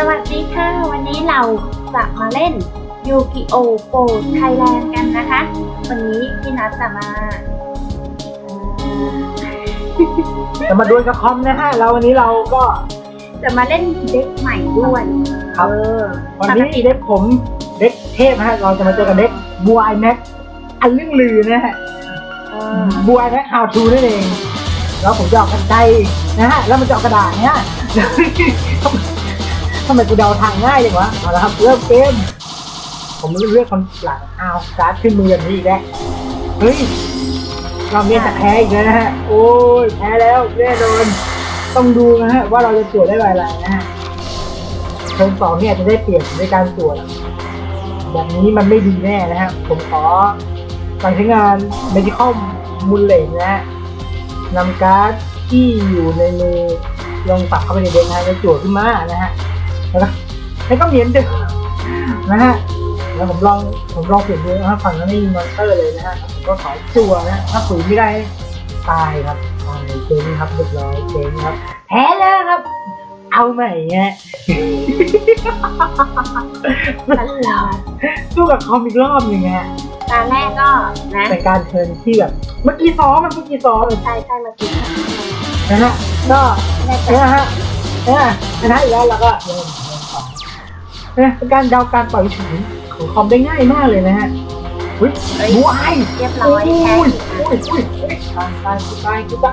สวัสดีค่ะ วันนี้เราจะมาเล่นยูกิโอโปไทยแลนด์กันนะคะ วันนี้พี่นัทจะมาเอ่อจะมาดวลกับคอมนะฮะแล้ววันนี้เราก็จะมาเล่นเด็กใหม่ด้วยครับเออวันนี้เด็กผมเด็กเทพนะฮะ เราจะมาเจอกับเด็กบัวไอแม็กอันลึ่งลือนะฮะเออบัวไอแม็กฮาวทูนั่นเอง แล้วผมจะออกกันไกลนะฮะ แล้วมันจะออกกระดาษเนี่ย ทำไมกูเดาทางง่ายเลยวะ เอาละครับเริ่มเกม ผมเลือกคนหลังเอาการ์ดขึ้นมืออย่างนี้อีกแล้วเฮ้ย เราเมียจะแพ้อีกแล้วนะฮะ โอ้ยแพ้แล้วแน่นอน ต้องดูนะฮะว่าเราจะตรวจได้ใบอะไรนะฮะเทิร์นสองเนี่ยจะได้เปลี่ยนในการตรวจแบบนี้มันไม่ดีแน่นะฮะ ผมขอสั่งใช้งาน medical มูลเลนนะฮะนำการ์ดที่อยู่ในมือลงปักเข้าไปในเด็กนะฮะแล้วตรวจขึ้นมานะฮะ แล้วก็แล้วก็เหมียนเดิมนะฮะแล้วผมลองผมลองเปลี่ยนดูนะครับฝั่งนั้นไม่มีมอนสเตอร์เลยนะฮะผมก็ขอจั่วนะถ้าฝืนไม่ได้ตายครับตายเจ๊งครับเรียบร้อยเจ๊งครับแพ้แล้วครับ เอาใหม่ฮะตลอดสู้กับคอมอีกรอบหนึ่งฮะตาแรกก็นะเป็นการเทิร์นที่แบบเมื่อกี้ซ้อมมันเมื่อกี้ซ้อมเลยใช่ใช่มาคิดนะฮะก็แรกนะฮะ นะชนะอีกแล้วแล้วก็เริ่มเริ่มต่อนะเป็นการเดาการปล่อยถึงของคอมได้ง่ายมากเลยนะฮะอุ้ยบูไอเรียบร้โอ้อยยแพ้อุ้ยอีกอุ้ยอุ้ยอุ้ยตายตายตายกูจะ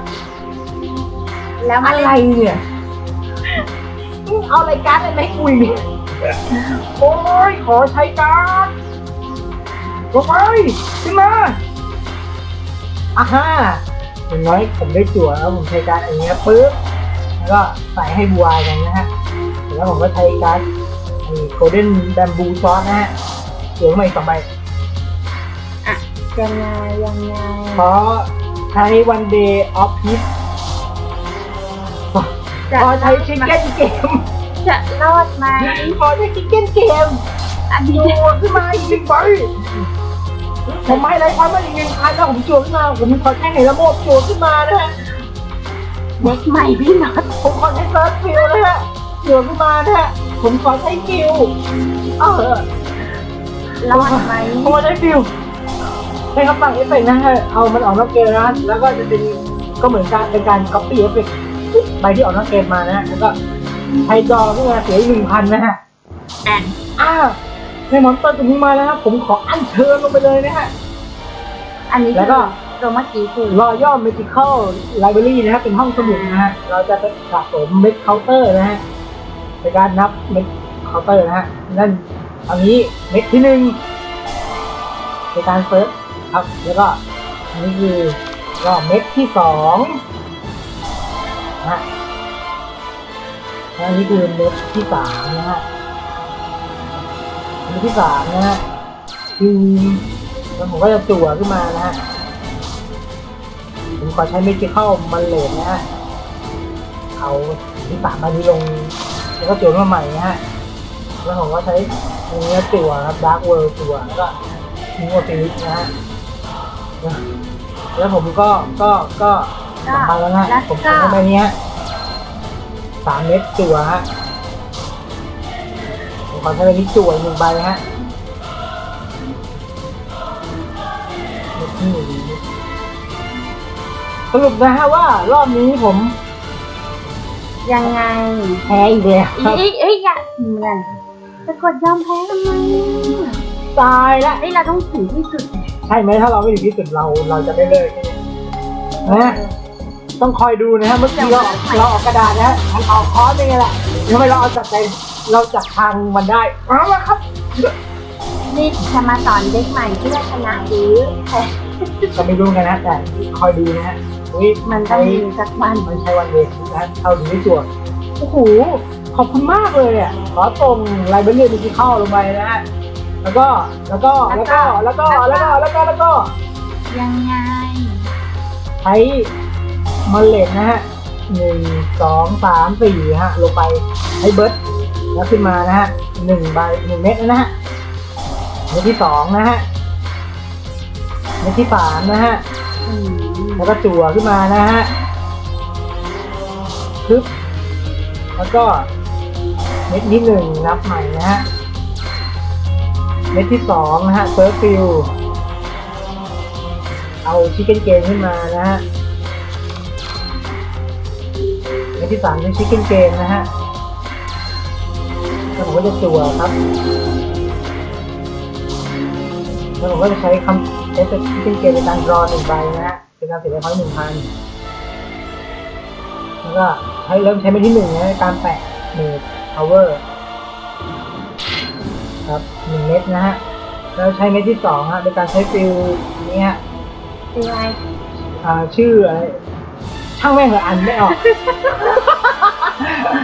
แล้วมาอะไรเล่นเนี่ยมึงเอารายการอะไรมาให้คุยเนี่ยโอ้ยขอใช้การดลงไปขึ้นมาอ่าฮ่าอย่างน้อยผมได้จั่วแล้วผมใช้การดอันนี้ครับปึ๊บ แล้วก็ใส่ให้บัวกันนะฮะแล้วผมก็ใช้การโกลเด้นแบมบูซอสนะฮะเดี๋ยวใหม่สองใบยังไงยังไงขอใช้ one day of peace จะขอใช้ชิคเก้นเกม จะรอดไหมขอใช้ชิคเก้นเกมอันนี้จั่วขึ้นมาอีกหนึ่งใบผมไม่ไรความว่าอีกหนึ่งพันแล้วผมจั่วขึ้นมา ผมขอแค่ไหนละโมบจั่วขึ้นมานะฮะ เด็กใหม่พี่น็อตผมขอใช้เซิร์ฟฟิลนะฮะจั่วขึ้นมานะฮะผมขอใช้ฟิลเออรอดไหมผมขอใช้ฟิลใช้คำสั่งเอฟเฟกต์นะฮะเอามันออกนอกเกมนะแล้วก็จะเป็นก็เหมือนการเป็นการ copy เอฟเฟกต์ใบที่ออกนอกเกมมานะฮะแล้วก็ใช้จอขึ้นมาเสียอีกหนึ่งพันนะฮะอะอ้าวในมอนสเตอร์ตัวนี้มาแล้วครับผมขออัญเชิญลงไปเลยนะฮะอันนี้แล้วก็ ตัวเมื่อกี้คือรอย่อม Magical Library นะครับ เป็นห้องสมุดนะฮะ เราจะไปสะสมเม็ดเคาน์เตอร์นะฮะในการนับเม็ดเคาน์เตอร์นะฮะ นั่นเอางี้เม็ดที่หนึ่งในการเฟิร์สครับ แล้วก็อันนี้คือก็เม็ดที่สองนะฮะแล้วอันนี้คือเม็ดที่สามนะฮะอันนี้ที่สามนะฮะคือแล้วผมก็จะจั่วขึ้นมานะฮะ ผมขอใช้เมจิเข้ามันเลนนะฮะเอาที่สามมานี้ลง แล้วก็จั่วขึ้นมาใหม่นะฮะแล้วผมก็ใช้เนื้อจั่วครับดาร์กเวิร์จั่วแล้วก็ทิ้งวัฟิลิสนะฮะแล้วผมก็ก็ก็สองใบแล้วนะฮะแล้วผมก็ใช้ใบนี้ฮะสามเม็ดจั่วฮะผมขอใช้ใบนี้จั่วอีกหนึ่งใบฮะเม็ดที่หนึ่ง สรุปนะฮะว่ารอบนี้ผมยังไงแพ้อีกแล้วครับเอ้ยเอ้ยอย่าเหมือนจะกดยอมแพ้ทำไมอะตายละเอ้ยเราต้องถึงที่สุดใช่ไหมถ้าเราไม่ถึงที่สุดเราเราจะไม่เลิกใช่ไหมนะต้องคอยดูนะฮะเมื่อกี้เราออกเราออกกระดาษนะฮะมันออกคอร์สยังไงล่ะทำไมเราเอาจัดใจเราจัดทางมันได้เอาละครับนี่จะมาสอนเด็กใหม่ที่ว่าชนะหรือแพ้ ก็ไม่รู้กันนะแต่คอยดูนะฮะ อุ้ยมันต้อใช้งมีสักวันมันใช้วันเวทนะเข้าดูที่ตัวโอ้โหขอบคุณมากเลยอะขอส่งไลบรารีดิจิทัลลงไปนะฮะแล้วก็แล้วก็แล้วก็แล้วก็แล้วก็แล้วก็แล้วก็ยังไงใช้มันเลดนะฮะหนึ่งสองสามสี่ฮะลงไปให้เบิร์ดแล้วขึ้นมานะฮะหนึ่งใบหนึ่งเม็ดนะฮะเม็ดที่สองนะฮะเม็ดที่สามนะฮะอืม แล้วก็จั่วขึ้นมานะฮะปึ๊บแล้วก็เม็ดที่หนึ่งนับใหม่นะฮะ เม็ดที่สองนะฮะเซิร์ฟฟิลเอาชิคเก้นเกนขึ้นมานะฮะ เม็ดที่สามเป็นชิคเก้นเกนนะฮะแล้วผมก็จะจั่วครับ แล้วผมก็จะใช้คำใช้ชิคเก้นเกนในการรอหนึ่งใบนะฮะเป็นการเสียไปพอยหนึ่งพันแล้วก็ใช้เริ่มใช้เม็ดที่หนึ่งนะในการแปะเมดพาวเวอร์ครับหนึ่งเม็ดนะฮะแล้วใช้เม็ดที่สองฮะโดยการใช้ฟิลนี้ฮะเป็นไรอ่าชื่ออะไรช่างแม่งเหรออันไม่ออก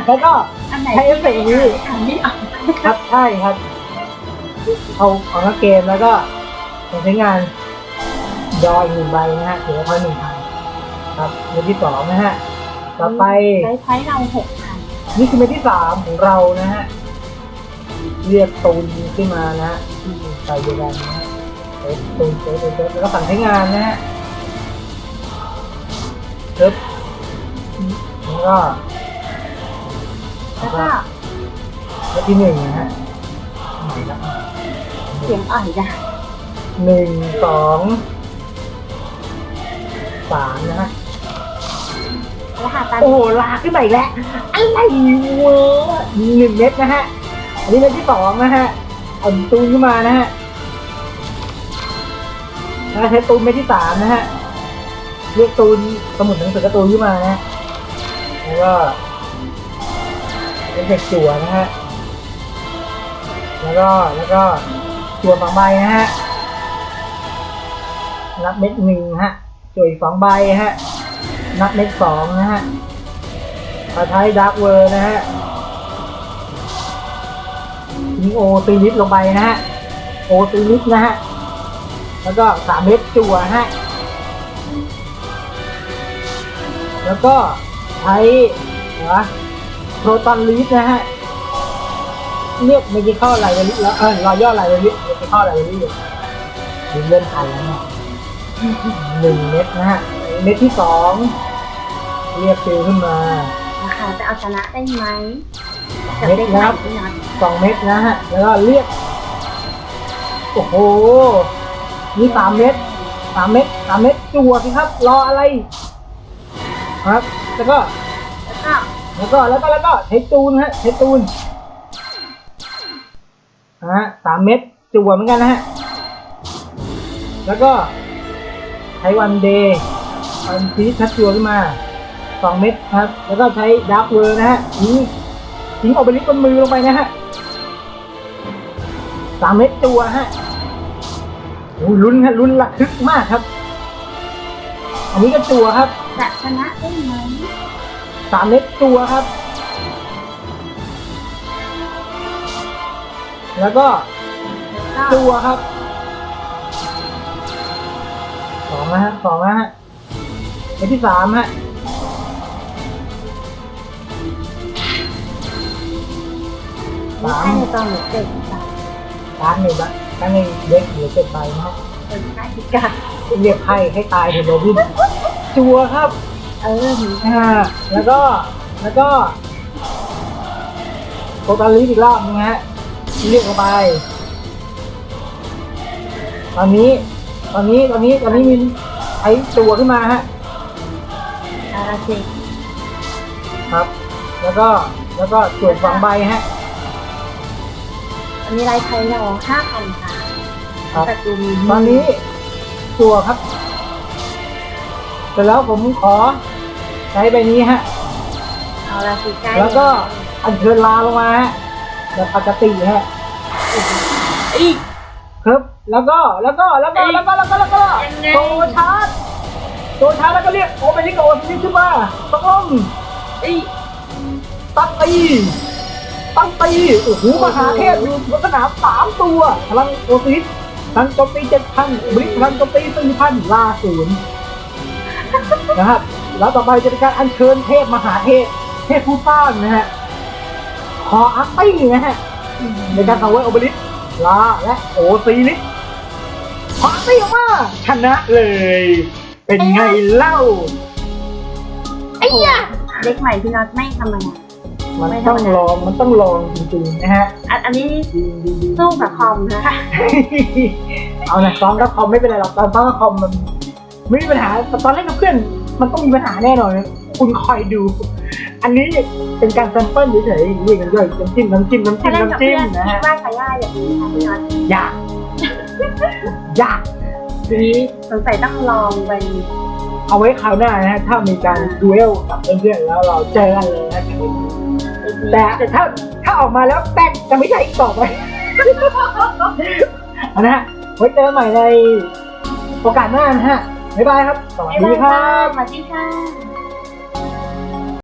แล้วก็อันไหนใช้เอฟเฟกต์นี้อันนี้ออกครับใช่ครับ เอาเอาละเกมแล้วก็ ใช้งานดออีกหนึ่งใบนะฮะถือว่าพอยหนึ่งพันครับเม็ดที่สองนะฮะต่อไปใช้ไพ่เราหกพันนี่คือเม็ดที่สามของเรานะฮะเรียกตูนขึ้นมานะฮะที่ใส่เดียวกันนะฮะเซฟตูนเซฟตูนเซฟแล้วก็สั่งใช้งานนะฮะเซิร์ฟแล้วก็แล้วก็เม็ดที่หนึ่งนะฮะเสียงอ่อยจ้ะ หนึ่งสองสามนะฮะรหัสตาโอ้โหลากขึ้นไปอีกแล้วอะไรวะหนึ่งเม็ดนะฮะอันนี้เม็ดที่สองนะฮะเอาตูนขึ้นมานะฮะแล้วใช้ตูนเม็ดที่สามนะฮะเรียกตูนสมุดหนังสือการ์ตูนขึ้นมานะฮะแล้วก็เป็นเด็กจั่วนะฮะแล้วก็แล้วก็จั่วสองใบนะฮะ นับเม็ดหนึ่งฮะจั่วอีกสองใบฮะ นับเม็ดสองนะฮะมาใช้ดาร์กเวอร์นะฮะทิ้งโอตีลิฟลงไปนะฮะ โอตีลิฟนะฮะ แล้วก็สามเม็ดจั่วฮะ แล้วก็ใช้อะไรวะโปรตอนลิฟนะฮะเรียกเมจิคอลไลเวอรี่แล้วเออรอย่อไลเวอรี่เมจิคอลไลเวอรี่ดูเลื่อนทันแล้วเนี่ย หนึ่งเม็ดนะฮะเม็ดที่สองเรียกฟิลขึ้นมานะคะจะเอาชนะได้ไหมสองกับเม็ดเด็กใหนะคม่รับที่นัดสองเม็ดนะฮะแล้วก็เรียกโอ้โหมีสามเม็ดสามเม็ดสามเม็ดจั่วสิครับ รออะไร ครับ แล้วก็แล้วก็แล้วก็แล้วก็แล้วก็ใช้ตูนฮะใช้ตูนนะฮะสามเม็ดจั่วเหมือนกันนะฮะแล้วก็ ใช้วันเดย์วันซีชัดจั่วขึ้นมาสองเม็ดครับ แล้วก็ใช้ดาร์กเวอร์นะฮะทิ้งทิ้งออกไปลิฟต์บนมือลงไปนะฮะสามเม็ดจั่วฮะโอ้ยลุ้นฮะลุ้นระทึกมากครับ อันนี้ก็จั่วครับจะชนะได้ไหมสามเม็ดตัวครับ แล้วก็แล้วก็ตัวครับ สองนะฮะสองนะฮะเม็ดที่สามฮะมีไพ่ในกองหรือเจ็ดจ้ะการ์ดหนึ่งละการ์ดหนึ่งเด็กเหลือเจ็ดใบนะฮะเป็นไพ่พิการเรียกไพ่ให้ตายเถอะโรบินจัวครับ เออมีอ่าแล้วก็แล้วก็โคตาลิสอีกรอบนึงฮะเรียกลงไป ตอนนี้ ตอนนี้ตอนนี้ตอนนี้มีไอ้ตัวขึ้นมาฮะอาราเซครับ แล้วก็แล้วก็ตรวจสองใบฮะ อันนี้ไรไพ่เราห้าพันค่ะครับแต่ดูมีตอนนี้ตัวครับเสร็จแล้วผมขอใช้ใบนี้ฮะ เอาราศีใกล้แล้วก็อัญเชิญลาลงมาฮะแบบปกติฮะอีกครับ แล้วก็แล้วก็แล้วก็แล้วก็แล้วก็แล้วก็ยังไงโตชาร์จโตชาร์จแล้วก็เรียกโอเปนิโกสนิขึ้นมาต้องลงอีกตั้งตีตั้งตีโอ้โหมหาเทพอยู่บนสนามสามตัวพลังโอซิสพลังโจมตีเจ็ดพันบริพลังโจมตีสี่พันลาศูนย์นะครับแล้วต่อไปจะเป็นการอัญเชิญเทพมหาเทพเทพผู้สร้างนะฮะขออาร์ตี้นะฮะในการทำไว้โอเบลิสลาและโอซีลิส ขออาร์ตี้ออกมาชนะเลย เป็นไงเล่า ไอ้ยะเด็กใหม่พี่น็อตไม่ธรรมดามันไม่ธรต้อรงมดาลอง มันต้องลองจริงๆนะฮะ อันอันนี้จริงจริงจริงสู้กับคอมนะคะเอานะซ้อมกับคอมไม่เป็นไรหรอกตอนซ้อมกับคอมมันไม่มีปัญหาแต่ตอนเล่นกับเพื่อน มันต้องมีปัญหาแน่นอนคุณคอยดู อันนี้เป็นการแซมเปิลเฉยๆนี่กันย่อยน้ำจิ้มน้ำจิ้มน้ำถ้าจิ้มเล่นกับน้ำจิ้เพื่มอนนะคิดฮะว่าจะง่ายอย่างนี้ค่ะพี่น็อตยาก ยากทีนี้สงสัยต้องลองไปเอาไว้คราวหน้านะฮะถ้ามีการดูเอลกับเพื่อนๆแล้วเราเจอกันเลยนะอีกนิดแต่แต่ถ้าถ้าออกมาแล้วแป๊กจะไม่ใช่อีกต่อไปเอานะฮะไว้เจอกันใหม่ในโอกาสหน้านะฮะบ๊ายบายครับสวัสบ๊ายดีบายคค่ะรับ สวัสดีค่ะ